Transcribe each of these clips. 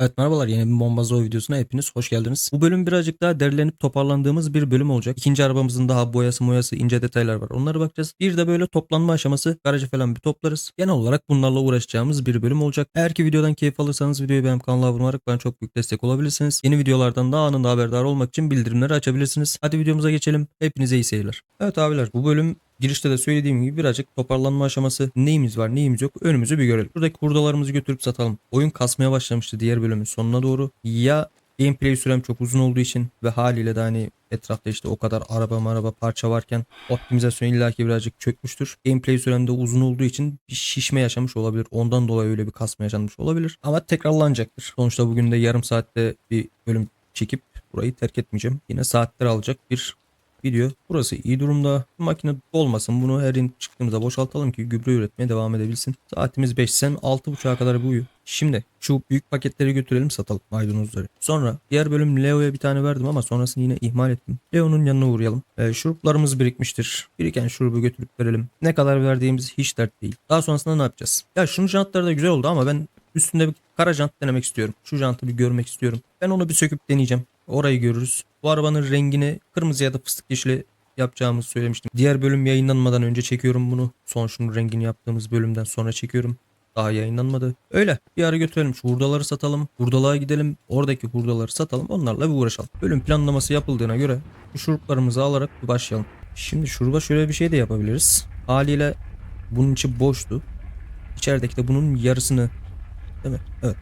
Evet merhabalar yeni bir Bombazzo videosuna hepiniz hoş geldiniz. Bu bölüm birazcık daha derlenip toparlandığımız bir bölüm olacak. İkinci arabamızın daha boyası moyası ince detaylar var. Onlara bakacağız. Bir de böyle toplanma aşaması garajı falan bir toplarız. Genel olarak bunlarla uğraşacağımız bir bölüm olacak. Eğer ki videodan keyif alırsanız videoyu benim kanala abone olarak bana çok büyük destek olabilirsiniz. Yeni videolardan daha anında haberdar olmak için bildirimleri açabilirsiniz. Hadi videomuza geçelim. Hepinize iyi seyirler. Evet abiler bu bölüm Girişte de söylediğim gibi birazcık toparlanma aşaması neyimiz var neyimiz yok önümüzü bir görelim. Buradaki hurdalarımızı götürüp satalım. Oyun kasmaya başlamıştı diğer bölümün sonuna doğru. Ya gameplay sürem çok uzun olduğu için ve haliyle de hani etrafta işte o kadar araba araba parça varken optimizasyon illaki birazcık çökmüştür. Gameplay sürem de uzun olduğu için bir şişme yaşamış olabilir. Ondan dolayı öyle bir kasma yaşanmış olabilir. Ama tekrarlanacaktır. Sonuçta bugün de yarım saatte bir bölüm çekip burayı terk etmeyeceğim. Yine saatler alacak bir video. Burası iyi durumda. Makine dolmasın. Bunu her in çıktığımızda boşaltalım ki gübre üretmeye devam edebilsin. Saatimiz 5 sen 6.30'a kadar bu uyu. Şimdi şu büyük paketleri götürelim satalım maydanozları. Sonra diğer bölüm Leo'ya bir tane verdim ama sonrasını yine ihmal ettim. Leo'nun yanına uğrayalım. Ee, şuruplarımız birikmiştir. Biriken şurubu götürüp verelim. Ne kadar verdiğimiz hiç dert değil. Daha sonrasında ne yapacağız? Ya şunun jantları da güzel oldu ama ben üstünde bir kara jant denemek istiyorum. Şu jantı bir görmek istiyorum. Ben onu bir söküp deneyeceğim. Orayı görürüz. Bu arabanın rengini kırmızı ya da fıstık yeşili yapacağımızı söylemiştim. Diğer bölüm yayınlanmadan önce çekiyorum bunu. Son şunun rengini yaptığımız bölümden sonra çekiyorum. Daha yayınlanmadı. Öyle. Bir ara götürelim. Şu hurdaları satalım. Hurdalığa gidelim. Oradaki hurdaları satalım. Onlarla bir uğraşalım. Bölüm planlaması yapıldığına göre şu şuruplarımızı alarak bir başlayalım. Şimdi şuruba şöyle bir şey de yapabiliriz. Haliyle bunun içi boştu. İçerideki de bunun yarısını değil mi? Evet.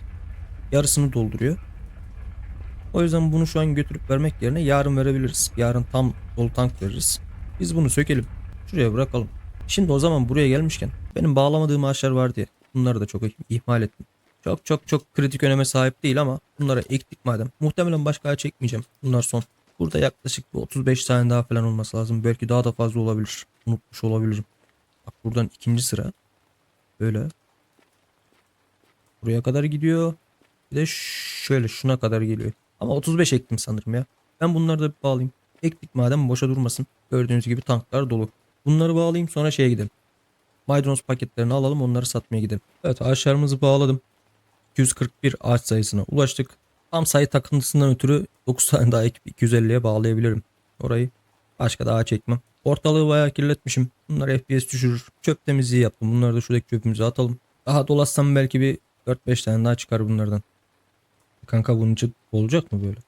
Yarısını dolduruyor. O yüzden bunu şu an götürüp vermek yerine yarın verebiliriz. Yarın tam dolu tank veririz. Biz bunu sökelim. Şuraya bırakalım. Şimdi o zaman buraya gelmişken benim bağlamadığım ağaçlar vardı ya. Bunları da çok ihmal ettim. Çok çok çok kritik öneme sahip değil ama bunlara ektik madem. Muhtemelen başka ağaç ekmeyeceğim. Bunlar son. Burada yaklaşık bir 35 tane daha falan olması lazım. Belki daha da fazla olabilir. Unutmuş olabilirim. Bak buradan ikinci sıra. Böyle. Buraya kadar gidiyor. Bir de şöyle şuna kadar geliyor. Ama 35 ektim sanırım ya. Ben bunları da bağlayayım. Ektik madem boşa durmasın. Gördüğünüz gibi tanklar dolu. Bunları bağlayayım sonra şeye gidelim. Maydanoz paketlerini alalım onları satmaya gidelim. Evet ağaçlarımızı bağladım. 241 ağaç sayısına ulaştık. Tam sayı takıntısından ötürü 9 tane daha ekip 250'ye bağlayabilirim. Orayı başka daha çekmem. Ortalığı bayağı kirletmişim. Bunlar FPS düşürür. Çöp temizliği yaptım. Bunları da şuradaki çöpümüze atalım. Daha dolaşsam belki bir 4-5 tane daha çıkar bunlardan. Kanka bunun için olacak mı böyle?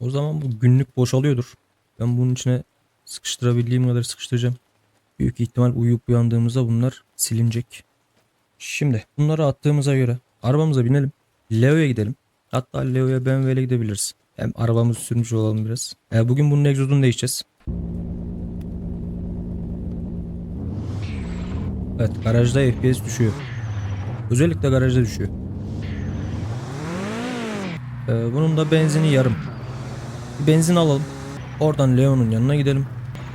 O zaman bu günlük boşalıyordur. Ben bunun içine sıkıştırabildiğim kadar sıkıştıracağım. Büyük ihtimal uyuyup uyandığımızda bunlar silinecek. Şimdi bunları attığımıza göre arabamıza binelim. Leo'ya gidelim. Hatta Leo'ya BMW ile gidebiliriz. Hem arabamızı sürmüş olalım biraz. E, bugün bunun egzozunu değişeceğiz. Evet garajda FPS düşüyor. Özellikle garajda düşüyor. Ee, bunun da benzini yarım. Benzin alalım. Oradan Leon'un yanına gidelim.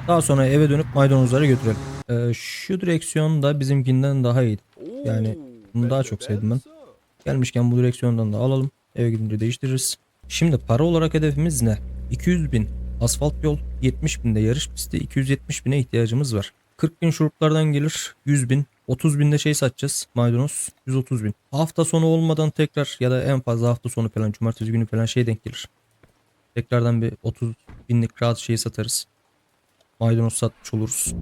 Daha sonra eve dönüp maydanozları götürelim. Ee, şu direksiyon da bizimkinden daha iyi. Yani bunu daha çok sevdim ben. Gelmişken bu direksiyondan da alalım. Eve gidince değiştiririz. Şimdi para olarak hedefimiz ne? 200 bin asfalt yol, 70 bin de yarış pisti, 270 bine ihtiyacımız var. 40 bin şuruplardan gelir, 100 bin 30 binde şey satacağız. Maydanoz 130 bin. Hafta sonu olmadan tekrar ya da en fazla hafta sonu falan cumartesi günü falan şey denk gelir. Tekrardan bir 30 binlik rahat şeyi satarız. Maydanoz satmış oluruz.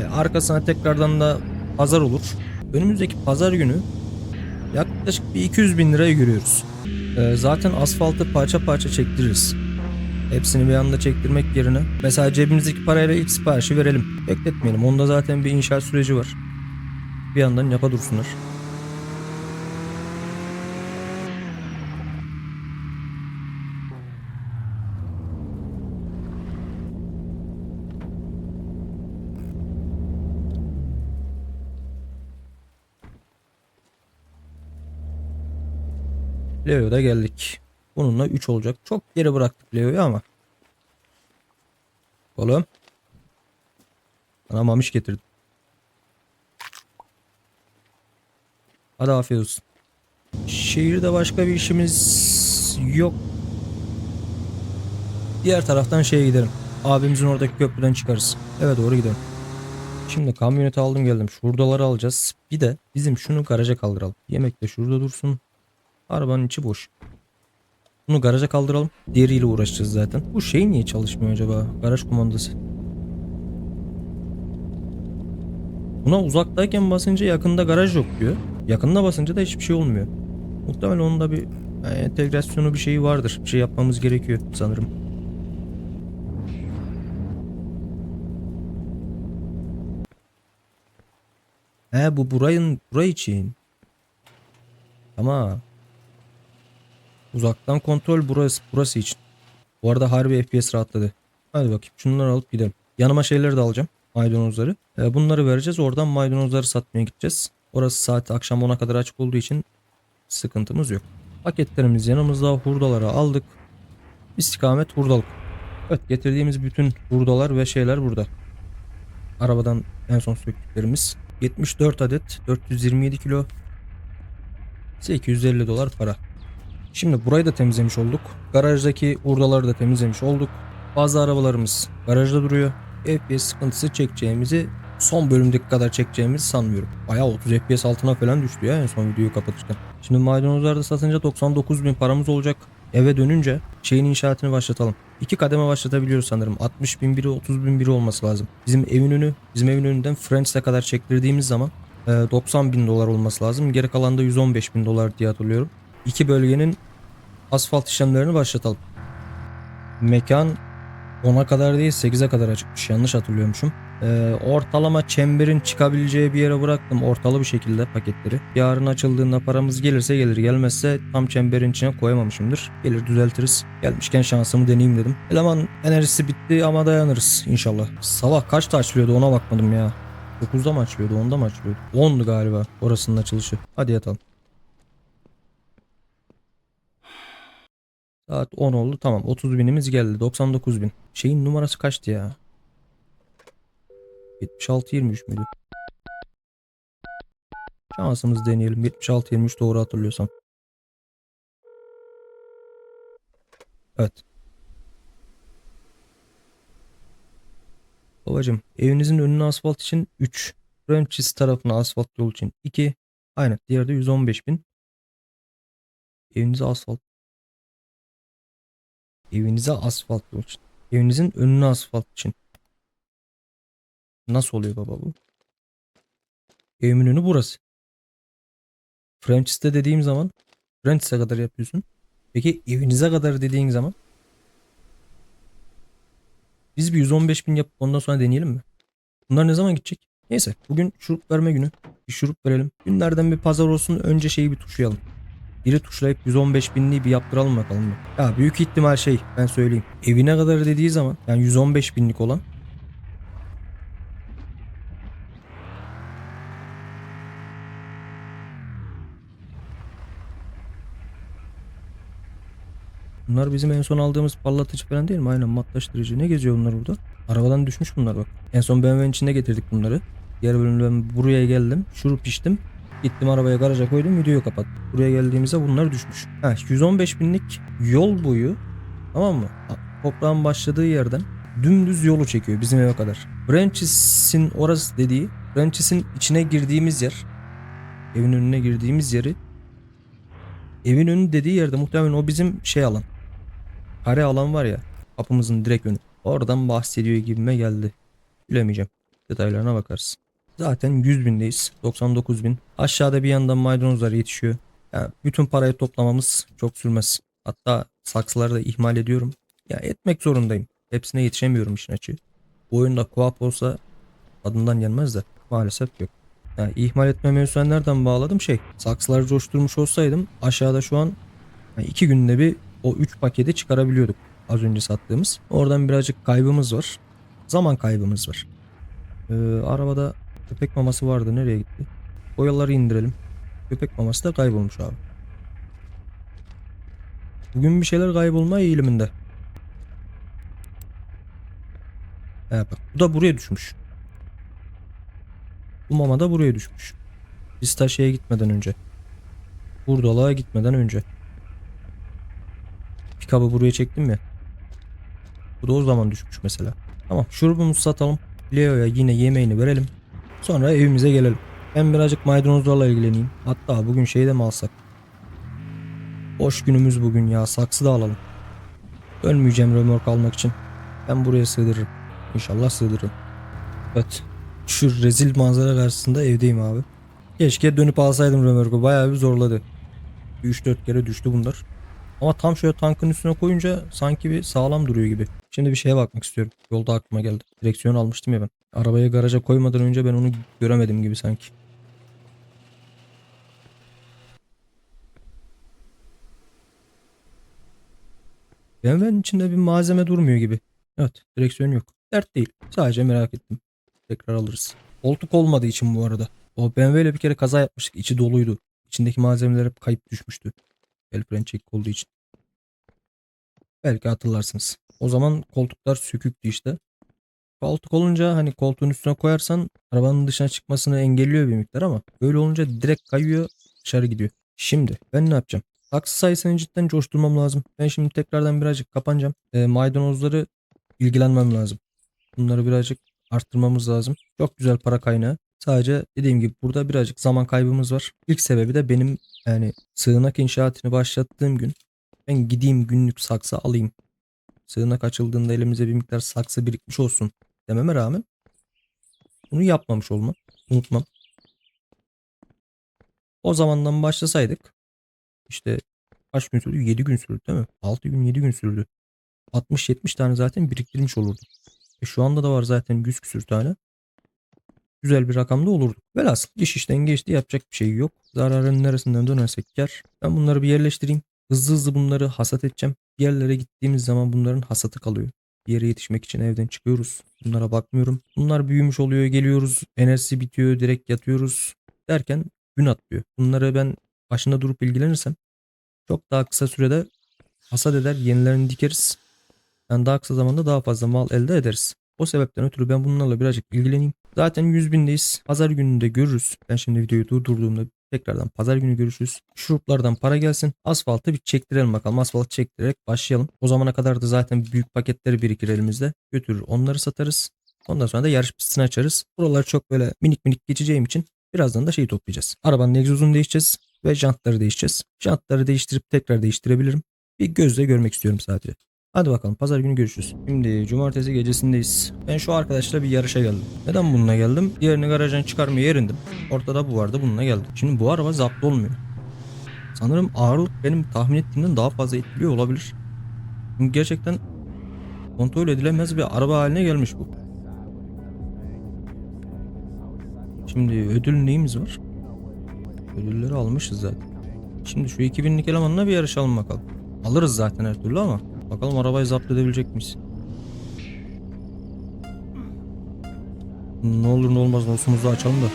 E, arkasına tekrardan da pazar olur. Önümüzdeki pazar günü yaklaşık bir 200 bin lirayı görüyoruz. E, zaten asfaltı parça parça çektiririz. Hepsini bir anda çektirmek yerine mesela cebimizdeki parayla ilk siparişi verelim. Bekletmeyelim. Onda zaten bir inşaat süreci var bir yandan yapa dursunlar. Leo'da geldik. Bununla 3 olacak. Çok geri bıraktık Leo'yu ama. Oğlum. Bana mamiş getirdim. Hadi afiyet olsun. Şehirde başka bir işimiz yok. Diğer taraftan şeye gidelim. Abimizin oradaki köprüden çıkarız. Eve doğru gidelim. Şimdi kamyoneti aldım geldim. Şuradaları alacağız. Bir de bizim şunu garaja kaldıralım. Yemek de şurada dursun. Arabanın içi boş. Bunu garaja kaldıralım. Diğeriyle uğraşacağız zaten. Bu şey niye çalışmıyor acaba? Garaj kumandası. Buna uzaktayken basınca yakında garaj yok diyor. Yakında basınca da hiçbir şey olmuyor. Muhtemelen onun da bir e, entegrasyonu bir şeyi vardır. Bir şey yapmamız gerekiyor sanırım. He bu burayın burayı için. Ama uzaktan kontrol burası burası için. Bu arada harbi FPS rahatladı. Hadi bakayım şunları alıp gidelim. Yanıma şeyleri de alacağım. Maydanozları. E, bunları vereceğiz. Oradan maydanozları satmaya gideceğiz. Orası saat akşam 10'a kadar açık olduğu için sıkıntımız yok. Paketlerimiz yanımızda. Hurdaları aldık. İstikamet hurdalık. Evet getirdiğimiz bütün hurdalar ve şeyler burada. Arabadan en son söktüklerimiz. 74 adet 427 kilo 850 dolar para. Şimdi burayı da temizlemiş olduk. Garajdaki hurdaları da temizlemiş olduk. Bazı arabalarımız garajda duruyor. FPS sıkıntısı çekeceğimizi son bölümdeki kadar çekeceğimizi sanmıyorum. Bayağı 30 FPS altına falan düştü ya en son videoyu kapatırken. Şimdi maydanozlarda satınca 99 bin paramız olacak. Eve dönünce şeyin inşaatını başlatalım. İki kademe başlatabiliyoruz sanırım. 60 bin biri 30 bin biri olması lazım. Bizim evin önü, bizim evin önünden Friends'e kadar çektirdiğimiz zaman e, 90 bin dolar olması lazım. Geri kalan da 115 bin dolar diye hatırlıyorum. İki bölgenin asfalt işlemlerini başlatalım. Mekan 10'a kadar değil 8'e kadar açıkmış. Yanlış hatırlıyormuşum. Ee, ortalama çemberin çıkabileceği bir yere bıraktım ortalı bir şekilde paketleri. Yarın açıldığında paramız gelirse gelir gelmezse tam çemberin içine koyamamışımdır. Gelir düzeltiriz. Gelmişken şansımı deneyeyim dedim. Eleman enerjisi bitti ama dayanırız inşallah. Sabah kaçta açılıyordu ona bakmadım ya. 9'da mı açılıyordu 10'da mı açılıyordu? 10'du galiba orasının açılışı. Hadi yatalım. Saat 10 oldu tamam 30 binimiz geldi 99 bin. Şeyin numarası kaçtı ya? 76-23 müydü? Şansımız deneyelim. 76-23 doğru hatırlıyorsam. Evet. Babacım evinizin önüne asfalt için 3. Franchise tarafına asfalt yol için 2. Aynen diğerde 115 bin. Evinize asfalt. Evinize asfalt için. Evinizin önüne asfalt için. Nasıl oluyor baba bu? Evimin önü burası. Franchise'de dediğim zaman Franchise'e kadar yapıyorsun. Peki evinize kadar dediğin zaman biz bir 115 bin yapıp ondan sonra deneyelim mi? Bunlar ne zaman gidecek? Neyse bugün şurup verme günü. Bir şurup verelim. Günlerden bir pazar olsun önce şeyi bir tuşlayalım. Biri tuşlayıp 115 binliği bir yaptıralım bakalım. Ya büyük ihtimal şey ben söyleyeyim. Evine kadar dediği zaman yani 115 binlik olan Bunlar bizim en son aldığımız parlatıcı falan değil mi? Aynen matlaştırıcı. Ne geziyor bunlar burada? Arabadan düşmüş bunlar bak. En son BMW'nin içinde getirdik bunları. Diğer bölümde ben buraya geldim. Şurup içtim. Gittim arabaya garaja koydum videoyu kapattım. Buraya geldiğimizde bunlar düşmüş. Ha 115 binlik yol boyu tamam mı? Toprağın başladığı yerden dümdüz yolu çekiyor bizim eve kadar. Branches'in orası dediği Branches'in içine girdiğimiz yer evin önüne girdiğimiz yeri evin önü dediği yerde muhtemelen o bizim şey alan. Kare alan var ya kapımızın direkt önü. Oradan bahsediyor gibime geldi. Bilemeyeceğim. Detaylarına bakarız. Zaten 100 bindeyiz. 99 bin. Aşağıda bir yandan maydanozlar yetişiyor. Yani bütün parayı toplamamız çok sürmez. Hatta saksıları da ihmal ediyorum. Ya etmek zorundayım. Hepsine yetişemiyorum işin açığı. Bu oyunda co-op olsa adından yenmez de maalesef yok. Yani ihmal etme mevzusuna nereden bağladım şey. Saksıları coşturmuş olsaydım aşağıda şu an yani iki günde bir o 3 paketi çıkarabiliyorduk. Az önce sattığımız. Oradan birazcık kaybımız var. Zaman kaybımız var. Ee, arabada köpek maması vardı. Nereye gitti? Boyaları indirelim. Köpek maması da kaybolmuş abi. Bugün bir şeyler kaybolma eğiliminde. He bak bu da buraya düşmüş. Bu mama da buraya düşmüş. Pistaşya'ya gitmeden önce. Burdalığa gitmeden önce. Pikabı buraya çektim ya. Bu da o zaman düşmüş mesela. Tamam şurubumuzu satalım. Leo'ya yine yemeğini verelim. Sonra evimize gelelim. Ben birazcık maydanozlarla ilgileneyim. Hatta bugün şey de mi alsak? Boş günümüz bugün ya. Saksı da alalım. Ölmeyeceğim römork almak için. Ben buraya sığdırırım. İnşallah sığdırırım. Evet. Şu rezil manzara karşısında evdeyim abi. Keşke dönüp alsaydım römorku. Bayağı bir zorladı. 3-4 kere düştü bunlar. Ama tam şöyle tankın üstüne koyunca sanki bir sağlam duruyor gibi. Şimdi bir şeye bakmak istiyorum. Yolda aklıma geldi. Direksiyon almıştım ya ben. Arabayı garaja koymadan önce ben onu göremedim gibi sanki. BMW'nin içinde bir malzeme durmuyor gibi. Evet direksiyon yok. Dert değil. Sadece merak ettim. Tekrar alırız. Koltuk olmadığı için bu arada. O BMW ile bir kere kaza yapmıştık. İçi doluydu. İçindeki malzemeler hep kayıp düşmüştü. El fren çekik olduğu için. Belki hatırlarsınız. O zaman koltuklar söküktü işte. Koltuk olunca hani koltuğun üstüne koyarsan arabanın dışına çıkmasını engelliyor bir miktar ama böyle olunca direkt kayıyor dışarı gidiyor. Şimdi ben ne yapacağım? Taksi sayısını cidden coşturmam lazım. Ben şimdi tekrardan birazcık kapanacağım. E, maydanozları ilgilenmem lazım. Bunları birazcık arttırmamız lazım. Çok güzel para kaynağı. Sadece dediğim gibi burada birazcık zaman kaybımız var. İlk sebebi de benim yani sığınak inşaatını başlattığım gün ben gideyim günlük saksı alayım. Sığınak açıldığında elimize bir miktar saksı birikmiş olsun dememe rağmen bunu yapmamış olmam. Unutmam. O zamandan başlasaydık işte kaç gün sürdü? 7 gün sürdü değil mi? 6 gün 7 gün sürdü. 60-70 tane zaten biriktirmiş olurdum. E şu anda da var zaten 100 küsür tane. Güzel bir rakamda olurdu. Velhasıl iş işten geçti yapacak bir şey yok. Zararın neresinden dönersek kar. Ben bunları bir yerleştireyim. Hızlı hızlı bunları hasat edeceğim. Bir yerlere gittiğimiz zaman bunların hasatı kalıyor. Bir yere yetişmek için evden çıkıyoruz. Bunlara bakmıyorum. Bunlar büyümüş oluyor geliyoruz. Enerjisi bitiyor direkt yatıyoruz. Derken gün atlıyor. Bunları ben başında durup ilgilenirsem çok daha kısa sürede hasat eder yenilerini dikeriz. Yani daha kısa zamanda daha fazla mal elde ederiz. O sebepten ötürü ben bunlarla birazcık ilgileneyim. Zaten 100 bindeyiz. Pazar gününde görürüz. Ben şimdi videoyu durdurduğumda tekrardan pazar günü görüşürüz. Şuruplardan para gelsin. Asfaltı bir çektirelim bakalım. Asfalt çektirerek başlayalım. O zamana kadar da zaten büyük paketleri birikir elimizde. Götürür onları satarız. Ondan sonra da yarış pistini açarız. Buralar çok böyle minik minik geçeceğim için birazdan da şeyi toplayacağız. Arabanın egzozunu değişeceğiz ve jantları değişeceğiz. Jantları değiştirip tekrar değiştirebilirim. Bir gözle görmek istiyorum sadece. Hadi bakalım pazar günü görüşürüz. Şimdi cumartesi gecesindeyiz. Ben şu arkadaşla bir yarışa geldim. Neden bununla geldim? Diğerini garajdan çıkarmaya erindim. Ortada bu vardı bununla geldim. Şimdi bu araba zapt olmuyor. Sanırım ağırlık benim tahmin ettiğimden daha fazla etkiliyor olabilir. Çünkü gerçekten kontrol edilemez bir araba haline gelmiş bu. Şimdi ödül neyimiz var? Ödülleri almışız zaten. Şimdi şu 2000'lik elemanla bir yarışalım bakalım. Alırız zaten her türlü ama bakalım arabayı zapt edebilecek miyiz? Ne olur ne olmaz nosumuzu açalım da.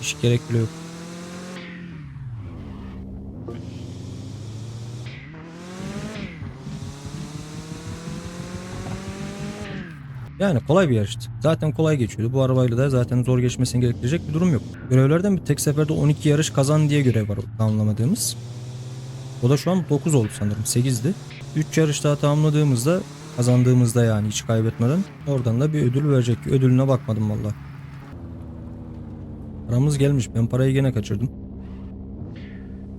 Hiç gerek bile yok. Yani kolay bir yarıştı. Zaten kolay geçiyordu. Bu arabayla da zaten zor geçmesini gerektirecek bir durum yok. Görevlerden bir tek seferde 12 yarış kazan diye görev var tamamlamadığımız. O da şu an 9 oldu sanırım. 8'di. 3 yarış daha tamamladığımızda kazandığımızda yani hiç kaybetmeden oradan da bir ödül verecek. Ödülüne bakmadım valla. Paramız gelmiş. Ben parayı gene kaçırdım.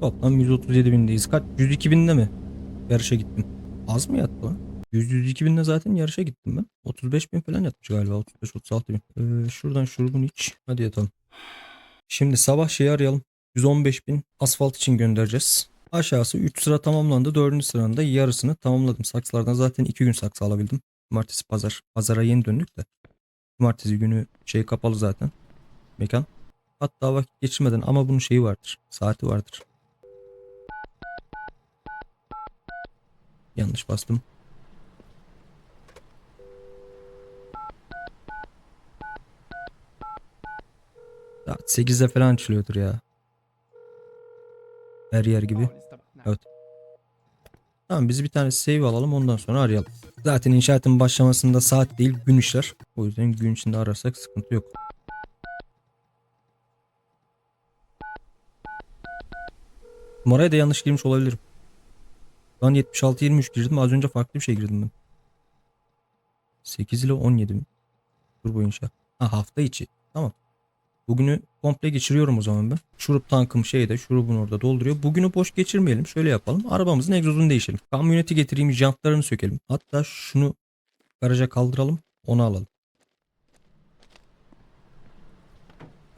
Toplam 137 bindeyiz. Kaç? 102 binde mi? Yarışa gittim. Az mı yattı lan? 100-102 binle zaten yarışa gittim ben. 35 bin falan yatmış galiba. 35-36 bin. Ee, şuradan şurubun iç. Hadi yatalım. Şimdi sabah şeyi arayalım. 115 bin asfalt için göndereceğiz. Aşağısı 3 sıra tamamlandı. 4. sıranın da yarısını tamamladım. Saksılardan zaten 2 gün saksı alabildim. Cumartesi pazar. Pazara yeni döndük de. Cumartesi günü şey kapalı zaten. Mekan. Hatta vakit geçirmeden ama bunun şeyi vardır. Saati vardır. Yanlış bastım. Saat 8'de falan açılıyordur ya. Her yer gibi. Evet. Tamam biz bir tane save alalım ondan sonra arayalım. Zaten inşaatın başlamasında saat değil gün işler. O yüzden gün içinde ararsak sıkıntı yok. Numaraya da yanlış girmiş olabilirim. An 76-23 girdim az önce farklı bir şey girdim ben. 8 ile 17 mi? Turbo inşa. Ha hafta içi. Tamam. Bugünü komple geçiriyorum o zaman ben. Şurup tankım şeyde şurubun orada dolduruyor. Bugünü boş geçirmeyelim. Şöyle yapalım. Arabamızın egzozunu değişelim. Kamyoneti getireyim jantlarını sökelim. Hatta şunu garaja kaldıralım. Onu alalım.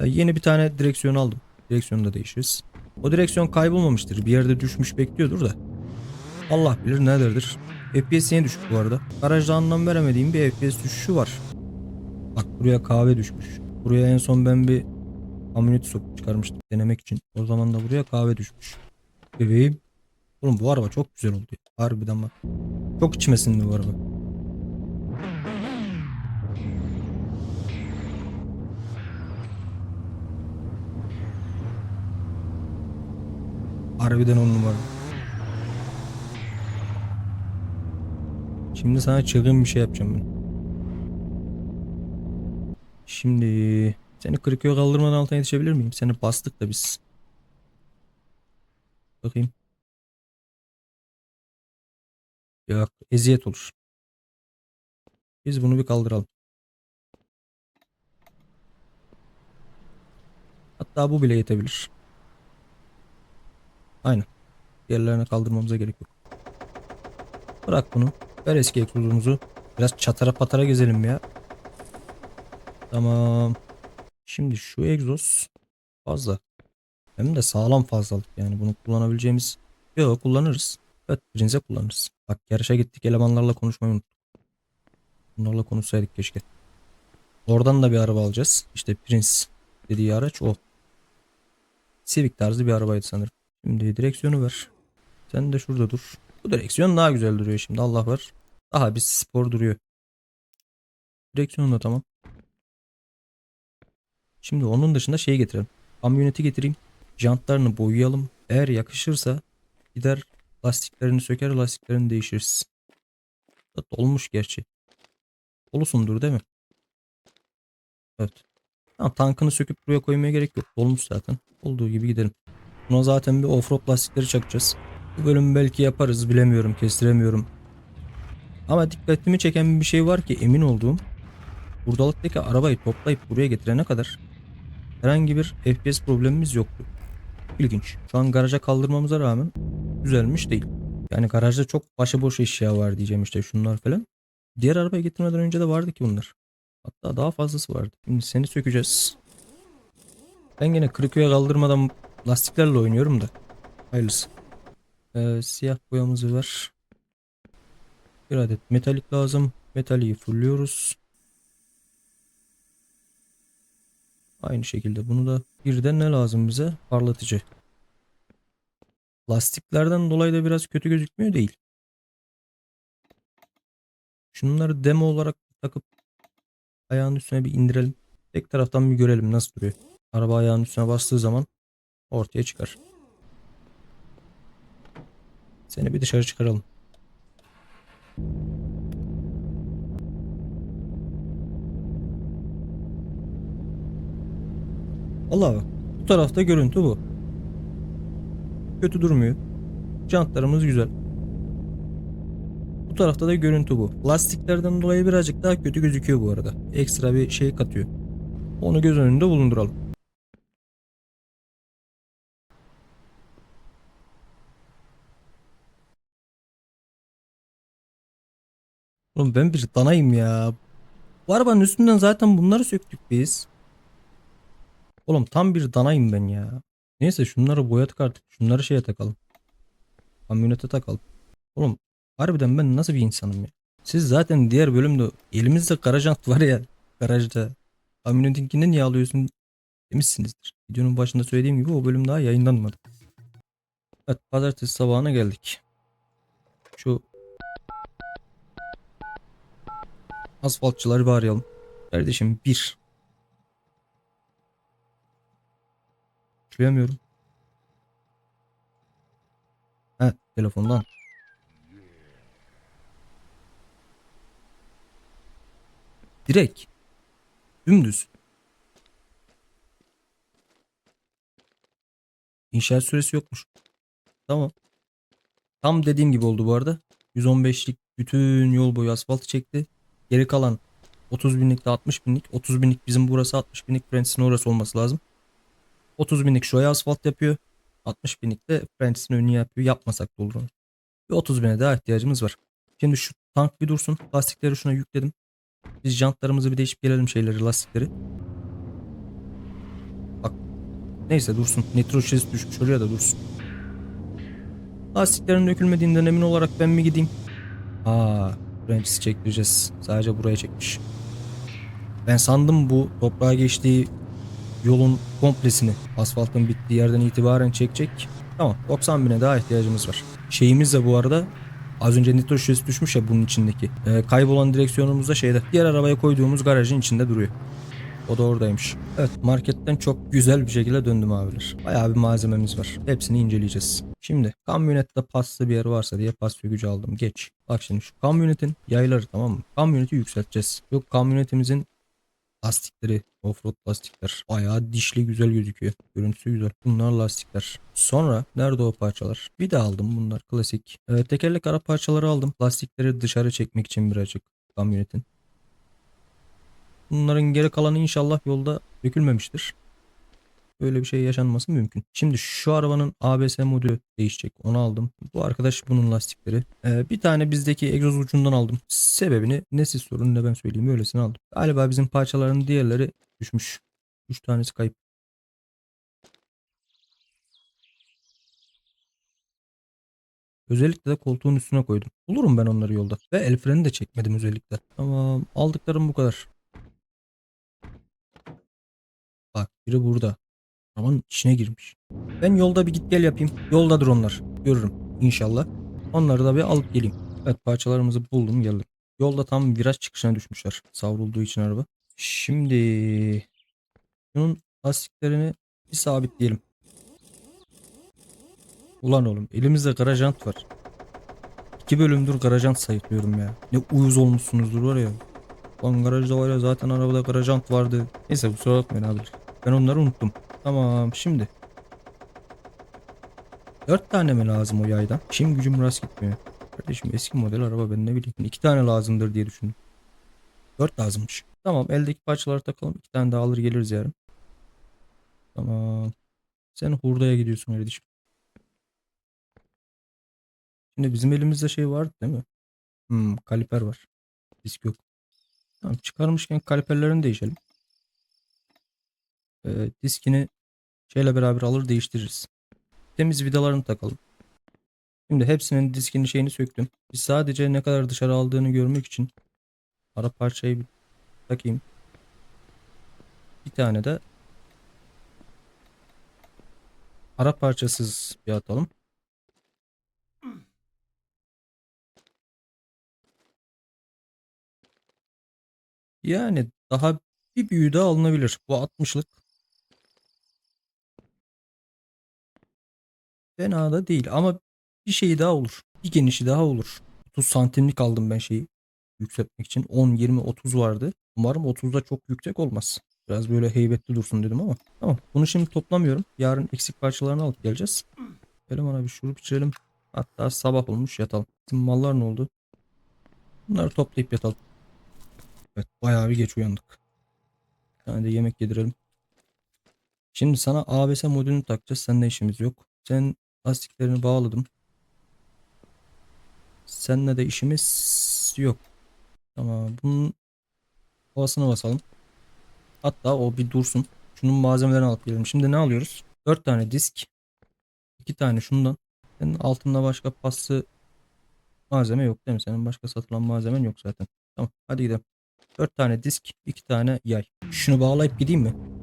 Yeni bir tane direksiyon aldım. Direksiyonu da değişiriz. O direksiyon kaybolmamıştır. Bir yerde düşmüş bekliyordur da. Allah bilir nelerdir. FPS yine düşük bu arada. Garajda anlam veremediğim bir FPS düşüşü var. Bak buraya kahve düşmüş. Buraya en son ben bir kamyoneti sokup çıkarmıştım denemek için. O zaman da buraya kahve düşmüş. Bebeğim. Oğlum bu araba çok güzel oldu. ya. Harbiden bak. Çok içime sindi bu araba. Harbiden on numara. Şimdi sana çılgın bir şey yapacağım ben. Şimdi seni Kırıköy kaldırmadan altına yetişebilir miyim? Seni bastık da biz. Bakayım. Yok eziyet olur. Biz bunu bir kaldıralım. Hatta bu bile yetebilir. Aynen. Diğerlerine kaldırmamıza gerek yok. Bırak bunu. Ver eski egzozumuzu. Biraz çatara patara gezelim ya. Tamam. Şimdi şu egzoz fazla. Hem de sağlam fazlalık yani bunu kullanabileceğimiz. Yok kullanırız. Evet Prince'e kullanırız. Bak yarışa gittik elemanlarla konuşmayı unuttuk. Bunlarla konuşsaydık keşke. Oradan da bir araba alacağız. İşte Prince dediği araç o. Civic tarzı bir arabaydı sanırım. Şimdi direksiyonu ver. Sen de şurada dur. Bu direksiyon daha güzel duruyor şimdi Allah var. Daha bir spor duruyor. Direksiyon da tamam. Şimdi onun dışında şey getirelim. Kamyoneti getireyim. Jantlarını boyayalım. Eğer yakışırsa gider lastiklerini söker lastiklerini değişiriz. Dolmuş gerçi. Dolusundur değil mi? Evet. Tamam tankını söküp buraya koymaya gerek yok. Dolmuş zaten. Olduğu gibi gidelim. Buna zaten bir offroad lastikleri çakacağız. Bu bölümü belki yaparız bilemiyorum kestiremiyorum. Ama dikkatimi çeken bir şey var ki emin olduğum. Buradalıktaki arabayı toplayıp buraya getirene kadar herhangi bir FPS problemimiz yoktu. İlginç. Şu an garaja kaldırmamıza rağmen düzelmiş değil. Yani garajda çok başıboş eşya var diyeceğim işte şunlar falan. Diğer arabayı getirmeden önce de vardı ki bunlar. Hatta daha fazlası vardı. Şimdi seni sökeceğiz. Ben gene Kırıköy'e kaldırmadan lastiklerle oynuyorum da. Hayırlısı. Ee, siyah boyamızı ver. Bir adet metalik lazım. Metaliği fulluyoruz. Aynı şekilde bunu da bir de ne lazım bize? Parlatıcı. Lastiklerden dolayı da biraz kötü gözükmüyor değil. Şunları demo olarak takıp ayağın üstüne bir indirelim. Tek taraftan bir görelim nasıl duruyor. Araba ayağın üstüne bastığı zaman ortaya çıkar. Seni bir dışarı çıkaralım. Allah bak. Bu tarafta görüntü bu. Kötü durmuyor. Jantlarımız güzel. Bu tarafta da görüntü bu. Lastiklerden dolayı birazcık daha kötü gözüküyor bu arada. Ekstra bir şey katıyor. Onu göz önünde bulunduralım. Oğlum ben bir danayım ya. Bu arabanın üstünden zaten bunları söktük biz. Oğlum tam bir danayım ben ya. Neyse şunları boyatık artık. Şunları şeye takalım. Kamyonete takalım. Oğlum harbiden ben nasıl bir insanım ya. Siz zaten diğer bölümde elimizde garajant var ya. Garajda. Kamyonetinkinden niye alıyorsun demişsinizdir. Videonun başında söylediğim gibi o bölüm daha yayınlanmadı. Evet pazartesi sabahına geldik. Şu asfaltçıları bir arayalım. Kardeşim bir. Duyamıyorum. Ha telefondan. Direkt. Dümdüz. İnşaat süresi yokmuş. Tamam. Tam dediğim gibi oldu bu arada. 115'lik bütün yol boyu asfaltı çekti. Geri kalan 30 binlik de 60 binlik. 30 binlik bizim burası 60 binlik Prentice'in orası olması lazım. 30 binlik şuraya asfalt yapıyor. 60 binlik de Prentice'in önünü yapıyor. Yapmasak da olur. Bir 30 bine daha ihtiyacımız var. Şimdi şu tank bir dursun. Lastikleri şuna yükledim. Biz jantlarımızı bir değişip gelelim şeyleri lastikleri. Bak. Neyse dursun. Nitro şişesi düşmüş oraya da dursun. Lastiklerin dökülmediğinden emin olarak ben mi gideyim? Aa, Prentice'i çektireceğiz. Sadece buraya çekmiş. Ben sandım bu toprağa geçtiği yolun komplesini asfaltın bittiği yerden itibaren çekecek. Tamam 90 bine daha ihtiyacımız var. Şeyimiz de bu arada az önce nitro şişesi düşmüş ya bunun içindeki. Ee, kaybolan direksiyonumuz da şeyde. Diğer arabaya koyduğumuz garajın içinde duruyor. O da oradaymış. Evet marketten çok güzel bir şekilde döndüm abiler. Bayağı bir malzememiz var. Hepsini inceleyeceğiz. Şimdi kamyonette paslı bir yer varsa diye pas gücü aldım. Geç. Bak şimdi şu kamyonetin yayları tamam mı? Kamyoneti yükselteceğiz. Yok kamyonetimizin lastikleri, offroad lastikler. Bayağı dişli güzel gözüküyor. Görüntüsü güzel. Bunlar lastikler. Sonra nerede o parçalar? Bir de aldım bunlar klasik. Ee, tekerlek ara parçaları aldım. Lastikleri dışarı çekmek için birazcık kamyonetin. Bunların geri kalanı inşallah yolda dökülmemiştir. Böyle bir şey yaşanması mümkün. Şimdi şu arabanın ABS modülü değişecek. Onu aldım. Bu arkadaş bunun lastikleri. Ee, bir tane bizdeki egzoz ucundan aldım. Sebebini ne siz sorun ne ben söyleyeyim. Öylesini aldım. Galiba bizim parçaların diğerleri düşmüş. 3 tanesi kayıp. Özellikle de koltuğun üstüne koydum. Bulurum ben onları yolda. Ve el freni de çekmedim özellikle. Tamam aldıklarım bu kadar. Bak biri burada. Arabanın içine girmiş. Ben yolda bir git gel yapayım. Yoldadır onlar. Görürüm inşallah. Onları da bir alıp geleyim. Evet parçalarımızı buldum geldim. Yolda tam viraj çıkışına düşmüşler. Savrulduğu için araba. Şimdi bunun lastiklerini bir sabitleyelim. Ulan oğlum elimizde garajant var. İki bölümdür garajant sayıklıyorum ya. Ne uyuz olmuşsunuzdur var ya. Lan garajda var ya zaten arabada garajant vardı. Neyse kusura bakmayın abi. Ben onları unuttum. Tamam şimdi. Dört tane mi lazım o yaydan? Şimdi gücüm rast gitmiyor. Kardeşim eski model araba ben ne bileyim. İki tane lazımdır diye düşündüm. Dört lazımmış. Tamam eldeki parçaları takalım. İki tane daha alır geliriz yarın. Tamam. Sen hurdaya gidiyorsun kardeşim. Şimdi bizim elimizde şey vardı değil mi? Hmm, kaliper var. Disk yok. Tamam çıkarmışken kaliperlerini değişelim. Ee, diskini şeyle beraber alır değiştiririz. Temiz vidalarını takalım. Şimdi hepsinin diskini şeyini söktüm. Biz sadece ne kadar dışarı aldığını görmek için ara parçayı bir takayım. Bir tane de ara parçasız bir atalım. Yani daha bir büyüğü daha alınabilir. Bu 60'lık. Fena da değil ama bir şey daha olur. Bir genişi daha olur. 30 santimlik aldım ben şeyi yükseltmek için. 10, 20, 30 vardı. Umarım 30'da çok yüksek olmaz. Biraz böyle heybetli dursun dedim ama. Tamam. Bunu şimdi toplamıyorum. Yarın eksik parçalarını alıp geleceğiz. Gelin bana bir şurup içelim. Hatta sabah olmuş yatalım. Bizim mallar ne oldu? Bunları toplayıp yatalım. Evet bayağı bir geç uyandık. Bir tane de yemek yedirelim. Şimdi sana ABS modülünü takacağız. Seninle işimiz yok. Sen lastiklerini bağladım. Seninle de işimiz yok. Tamam. Bunun havasına basalım. Hatta o bir dursun. Şunun malzemelerini alıp gelelim. Şimdi ne alıyoruz? 4 tane disk. 2 tane şundan. Senin altında başka paslı malzeme yok değil mi? Senin başka satılan malzemen yok zaten. Tamam hadi gidelim. 4 tane disk, 2 tane yay. Şunu bağlayıp gideyim mi?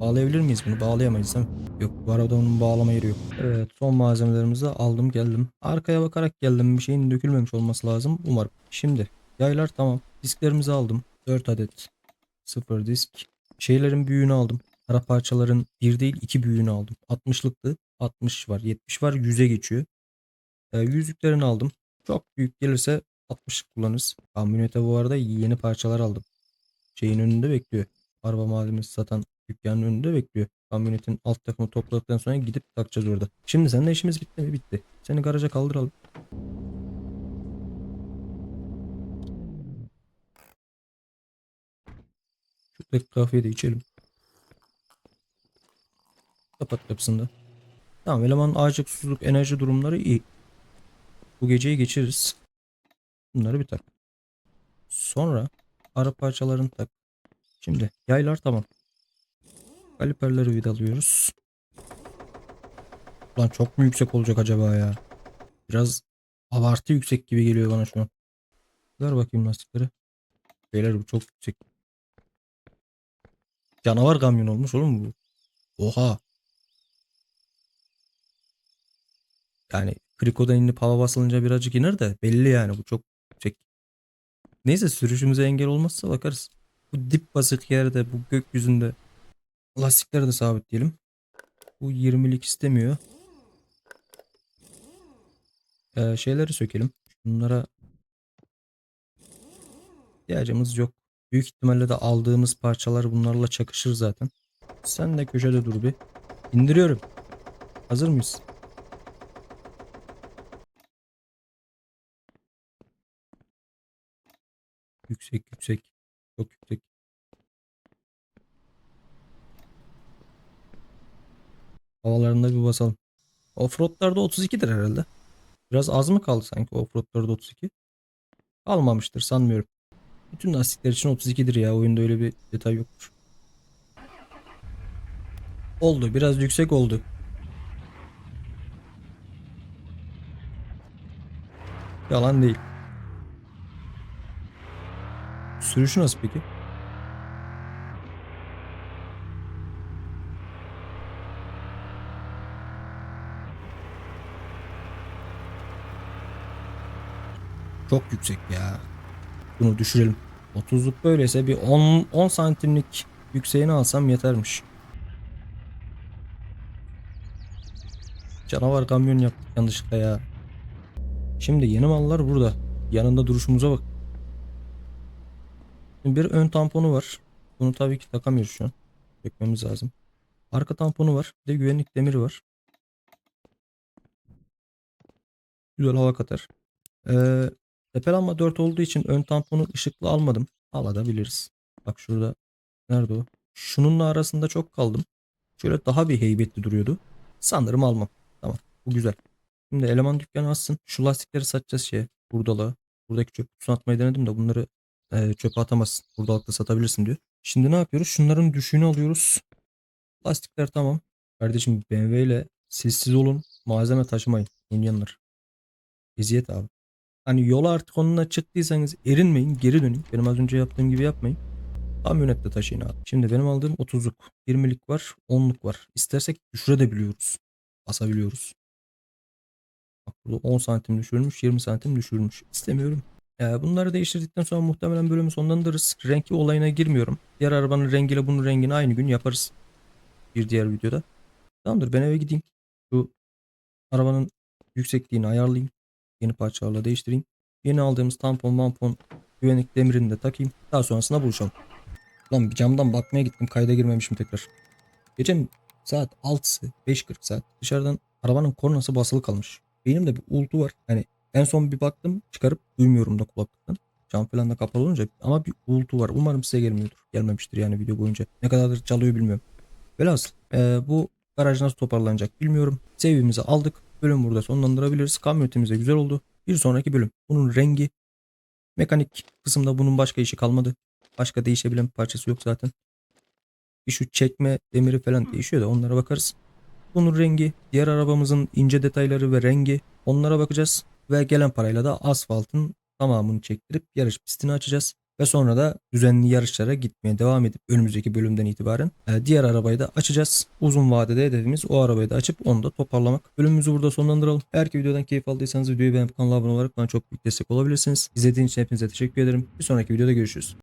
Bağlayabilir miyiz bunu? Bağlayamayız değil mi? Yok bu arada onun bağlama yeri yok. Evet son malzemelerimizi aldım geldim. Arkaya bakarak geldim. Bir şeyin dökülmemiş olması lazım. Umarım. Şimdi yaylar tamam. Disklerimizi aldım. 4 adet. 0 disk. Şeylerin büyüğünü aldım. Ara parçaların 1 değil 2 büyüğünü aldım. 60'lıktı. 60 var. 70 var. 100'e geçiyor. Ee, yüzüklerini aldım. Çok büyük gelirse 60 kullanırız. Kamyonete bu arada yeni parçalar aldım. Şeyin önünde bekliyor. Araba malzemesi satan dükkanın önünde bekliyor. Kamyonetin alt takımı topladıktan sonra gidip takacağız orada. Şimdi seninle işimiz bitti mi? Bitti. Seni garaja kaldıralım. Şuradaki kahveyi de içelim. Kapat kapısını da. Tamam elemanın acil susuzluk enerji durumları iyi. Bu geceyi geçiririz. Bunları bir tak. Sonra ara parçalarını tak. Şimdi yaylar tamam. Kaliperleri vidalıyoruz. Lan çok mu yüksek olacak acaba ya? Biraz abartı yüksek gibi geliyor bana şu an. Ver bakayım lastikleri. Beyler bu çok yüksek. Canavar kamyon olmuş oğlum bu. Oha. Yani krikodan inip hava basılınca birazcık iner de belli yani bu çok yüksek. Neyse sürüşümüze engel olmazsa bakarız. Bu dip basık yerde bu gökyüzünde lastikleri de sabitleyelim. Bu 20'lik istemiyor. Ee, şeyleri sökelim. Bunlara ihtiyacımız yok. Büyük ihtimalle de aldığımız parçalar bunlarla çakışır zaten. Sen de köşede dur bir. İndiriyorum. Hazır mıyız? Yüksek yüksek. Çok yüksek. Havalarında bir basalım. Offroad'larda 32'dir herhalde. Biraz az mı kaldı sanki offroad'larda 32? Almamıştır sanmıyorum. Bütün lastikler için 32'dir ya. Oyunda öyle bir detay yokmuş. Oldu. Biraz yüksek oldu. Yalan değil. Sürüşü nasıl peki? Çok yüksek ya. Bunu düşürelim. 30'luk böyleyse bir 10, 10 santimlik yükseğini alsam yetermiş. Canavar kamyon yaptık yanlışlıkla ya. Şimdi yeni mallar burada. Yanında duruşumuza bak. Bir ön tamponu var. Bunu tabii ki takamıyoruz şu an. Sökmemiz lazım. Arka tamponu var. Bir de güvenlik demiri var. Güzel hava katar. Ee, Tepelanma 4 olduğu için ön tamponu ışıklı almadım. Alabiliriz. Bak şurada. Nerede o? Şununla arasında çok kaldım. Şöyle daha bir heybetli duruyordu. Sanırım almam. Tamam. Bu güzel. Şimdi eleman dükkanı açsın. Şu lastikleri satacağız şeye. Buradalığa. Buradaki çöp kutusuna atmayı denedim de bunları e, çöpe atamazsın. Buradalıkta satabilirsin diyor. Şimdi ne yapıyoruz? Şunların düşüğünü alıyoruz. Lastikler tamam. Kardeşim BMW ile sessiz olun. Malzeme taşımayın. Indianlar. Eziyet abi. Hani yola artık onunla çıktıysanız erinmeyin. Geri dönün. Benim az önce yaptığım gibi yapmayın. Kamyonette taşıyın abi. Şimdi benim aldığım 30'luk. 20'lik var. 10'luk var. İstersek düşürebiliyoruz. Basabiliyoruz. Bak burada 10 santim düşürülmüş. 20 santim düşürülmüş. İstemiyorum. Ee, bunları değiştirdikten sonra muhtemelen bölümü sonlandırırız. Renk olayına girmiyorum. Diğer arabanın rengiyle bunun rengini aynı gün yaparız. Bir diğer videoda. Tamamdır ben eve gideyim. Şu arabanın yüksekliğini ayarlayayım. Yeni parçalarla değiştireyim. Yeni aldığımız tampon mampon güvenlik demirini de takayım. Daha sonrasında buluşalım. Lan bir camdan bakmaya gittim kayda girmemişim tekrar. Geçen saat 6'sı 5.40 saat dışarıdan arabanın kornası basılı kalmış. Benim bir uğultu var. Hani en son bir baktım çıkarıp duymuyorum da kulaklıktan. Cam falan da kapalı olunca ama bir uğultu var. Umarım size gelmiyordur. Gelmemiştir yani video boyunca. Ne kadardır çalıyor bilmiyorum. Velhasıl eee, bu garaj nasıl toparlanacak bilmiyorum. Sevimizi aldık. Bölüm burada sonlandırabiliriz. Kamyonetimiz de güzel oldu. Bir sonraki bölüm. Bunun rengi mekanik kısımda bunun başka işi kalmadı. Başka değişebilen parçası yok zaten. Bir şu çekme demiri falan değişiyor da onlara bakarız. Bunun rengi, diğer arabamızın ince detayları ve rengi onlara bakacağız. Ve gelen parayla da asfaltın tamamını çektirip yarış pistini açacağız. Ve sonra da düzenli yarışlara gitmeye devam edip önümüzdeki bölümden itibaren e, diğer arabayı da açacağız. Uzun vadede hedefimiz o arabayı da açıp onu da toparlamak. Bölümümüzü burada sonlandıralım. Eğer ki videodan keyif aldıysanız videoyu beğenip kanala abone olarak bana çok büyük destek olabilirsiniz. İzlediğiniz için hepinize teşekkür ederim. Bir sonraki videoda görüşürüz.